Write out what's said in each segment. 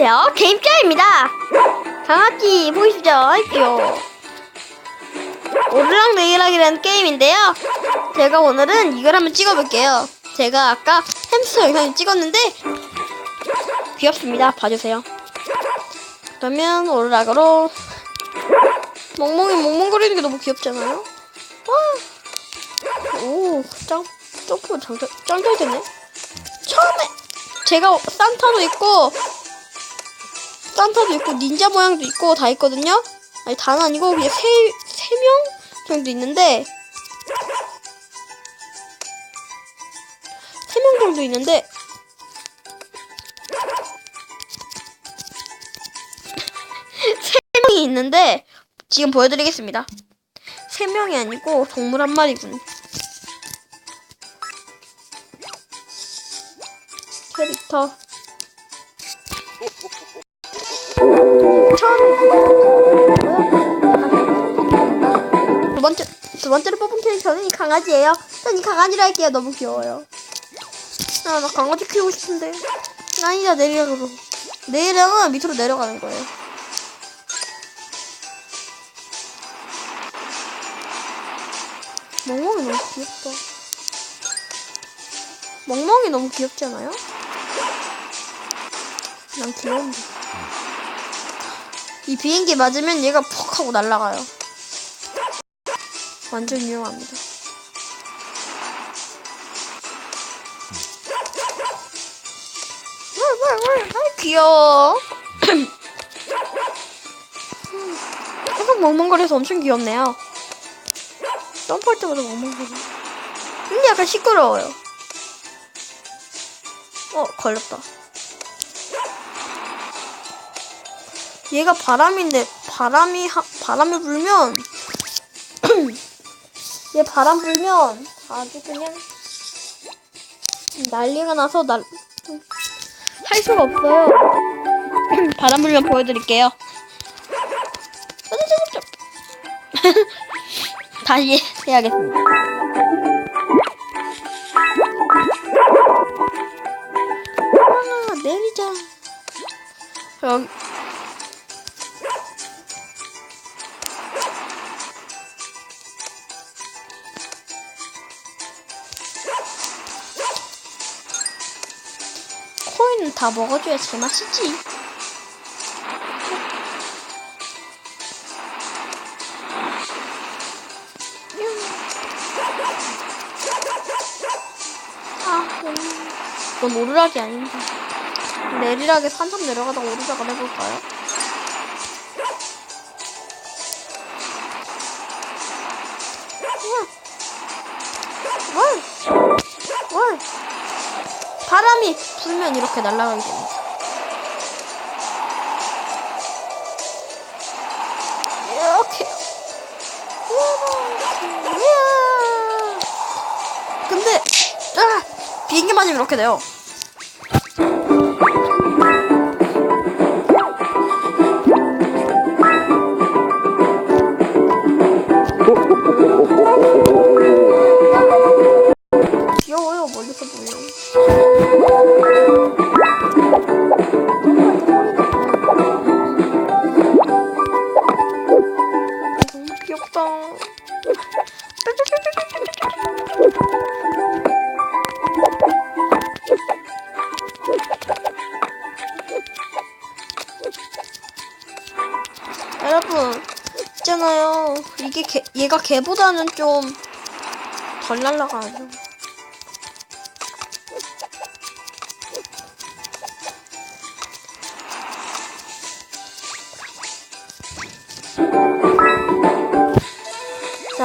안녕하세요. 게임자입니다. 강아지 보이시죠? 있죠? 오르락 내리락이라는 게임인데요. 제가 오늘은 이걸 한번 찍어볼게요. 제가 아까 햄스터 영상 찍었는데 귀엽습니다. 봐주세요. 그러면 오르락으로 멍멍이 멍멍거리는 게 너무 귀엽잖아요. 와, 오, 짱, 점프 짱, 짱잘 됐네. 처음에 제가 산타도 있고 산타도 있고 닌자 모양도 있고 다 있거든요. 아니 다는 아니고 그냥 세 세 명 정도 있는데 세 명 정도 있는데 세 명이 있는데 지금 보여드리겠습니다. 세 명이 아니고 동물 한 마리군. 캐릭터 두 번째 두 번째로 뽑은 캐릭터는 이 강아지예요. 전 이 강아지로 할게요. 너무 귀여워요. 아, 나 강아지 키우고 싶은데. 아니다 내리락으로. 내리락은 밑으로 내려가는 거예요. 멍멍이 너무 귀엽다. 멍멍이 너무 귀엽지 않아요? 난 귀여운데. 이 비행기 맞으면 얘가 푹 하고 날아가요. 완전 유용합니다. 아, 귀여워. 계속 멍멍거려서 엄청 귀엽네요. 점프할 때마다 멍멍거려. 근데 약간 시끄러워요. 어, 걸렸다. 얘가 바람인데 바람이 하, 바람이 불면 얘 바람 불면 아주 그냥 난리가 나서 날 할 수가 없어요. 바람 불면 보여드릴게요. 다시 해야겠습니다. 아, 내리자. 여기. 코인은 다 먹어줘야 제맛이지. 아, 음. 이건 오르락이 아닌데. 내리락에 산참 내려가다가 오르락을 해볼까요? 월! 월! 바람이 불면 이렇게 날아가게 됩니다. 이렇게. 근데, 아, 비행기 맞으면 이렇게 돼요. 귀엽다. 여러분, 있잖아요. 이게 개, 얘가 개보다는 좀 덜 날라가요.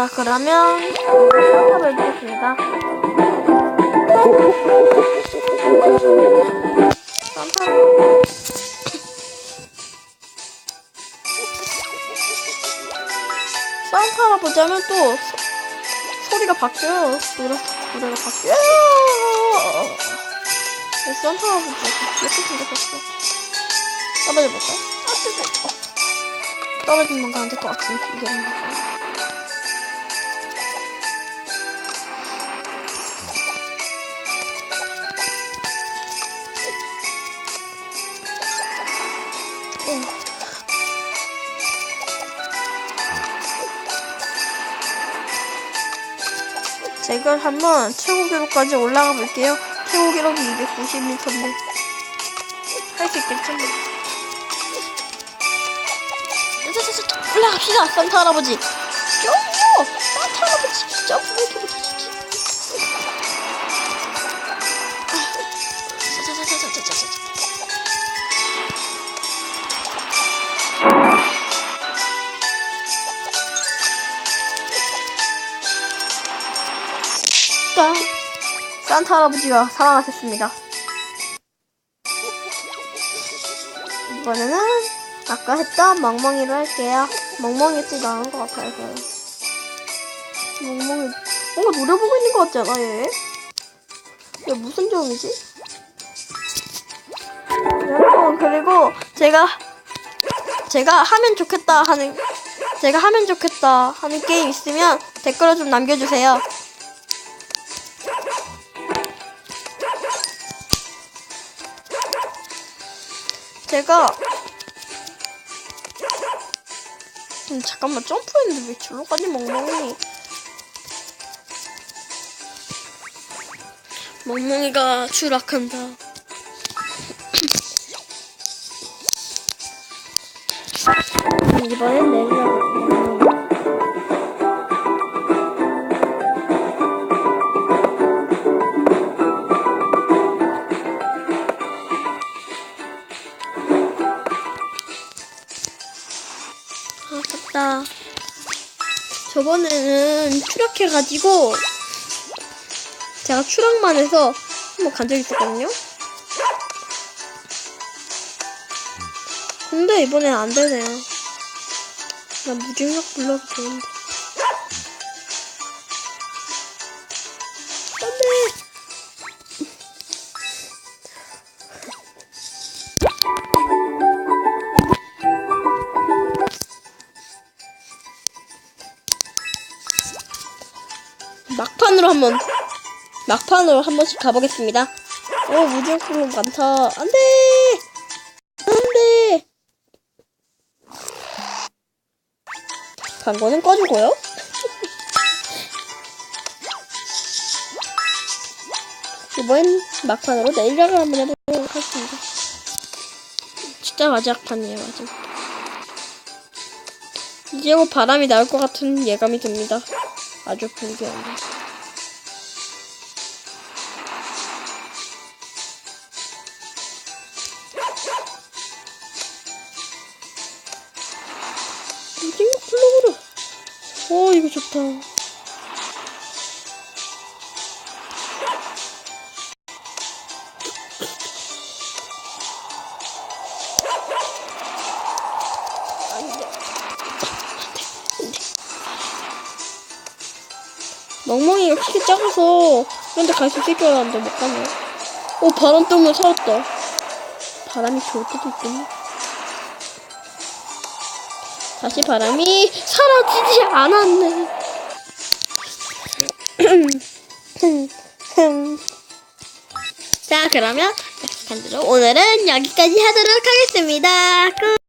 자, 그러면 탑을 해주겠습니다. 깜빡. 산타라 보자면 또 소, 소리가 바뀌어요. 노래, 노래가 바뀌어요. 네, 산타라 보자. 예쁘게 생겼어. 떨어져볼까? 아, 뜨거. 떨어지는 건안될것 같은데, 이게. 제가 한번 최고 기록까지 올라가 볼게요. 최고 기록이 290m인데 할 수 있겠죠? 올라갑시다 산타 할아버지. 점프! 산타 할아버지 점프 산타 할아버지가 살아나셨습니다. 이번에는 아까 했던 멍멍이를 할게요. 멍멍이 티 나는 것 같아요, 저요. 멍멍이, 뭔가 노래 보고 있는 것 같지 않아, 얘? 얘 무슨 종이지? 여러분, 그리고 제가, 제가 하면 좋겠다 하는, 제가 하면 좋겠다 하는 게임 있으면 댓글을 좀 남겨주세요. 제가 음, 잠깐만 점프했는데 왜 저로 가니 멍멍이 멍멍이가 추락한다. 이번엔 내리 저번에는 추락해가지고 제가 추락만 해서 한번 간 적이 있었거든요. 근데 이번엔 안 되네요. 나 무중력 블럭이 좋은데. 안 돼! 한번 막판으로 한 번씩 가보겠습니다. 어 무중력 많다. 안 돼, 안 돼. 광고는 꺼주고요. 이번엔 막판으로 내리락을 한번 해보도록 하겠습니다. 진짜 마지막 판이에요, 마지막. 이제 곧 바람이 나올 것 같은 예감이 듭니다. 아주 불쾌합니다. 무진력 블록으로. 어, 이거 좋다. 멍멍이가 키가 작아서 그런데 갈수 있을 줄 알았는데 못 가네. 오 바람 때문에 살았다. 바람이 좋을 때도 있겠네. 다시 바람이 사라지지 않았네. 자 그러면 대로 오늘은 여기까지 하도록 하겠습니다. 끝.